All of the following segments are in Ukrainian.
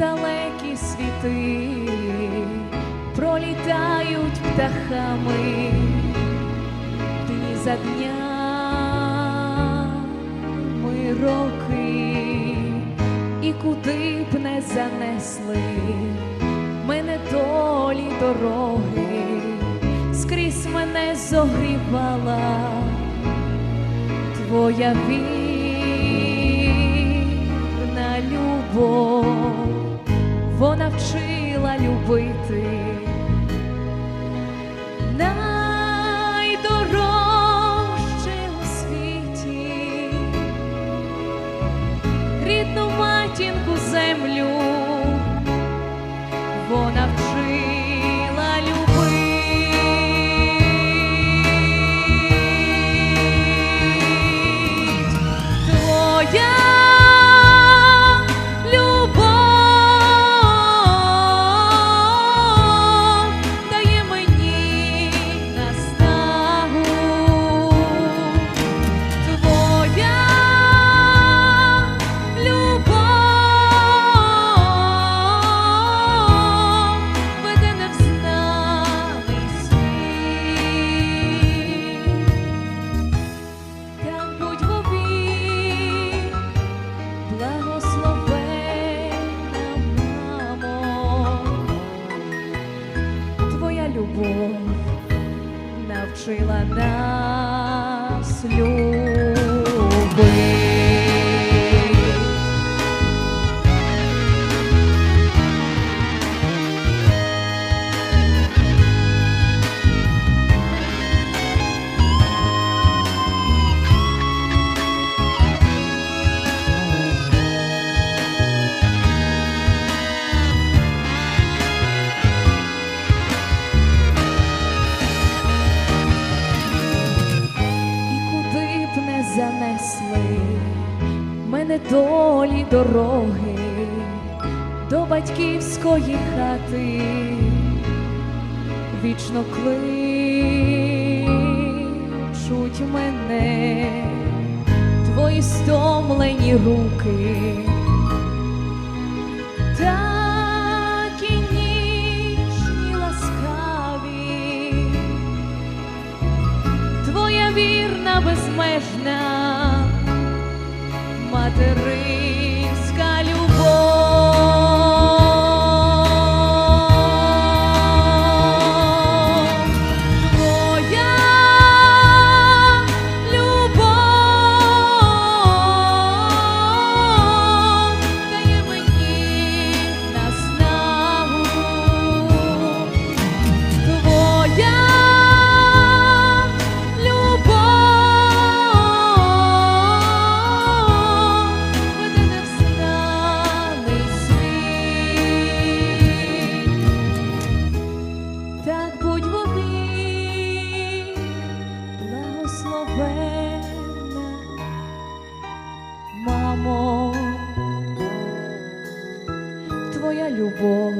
далекі світи пролітають птахами дні за дня ми роки, і куди б не занесли мене долі дороги, скрізь мене зогрівала твоя вірна любов вчила любити навчила нас любити. Занесли мене долі дороги до батьківської хати, вічно кличуть мене твої стомлені руки. Вірна безмежна материнська Твоя любов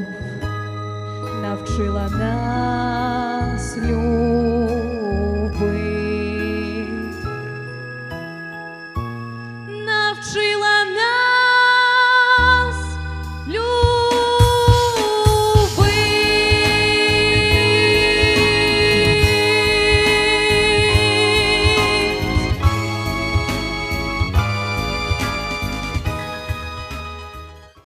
навчила нас любити.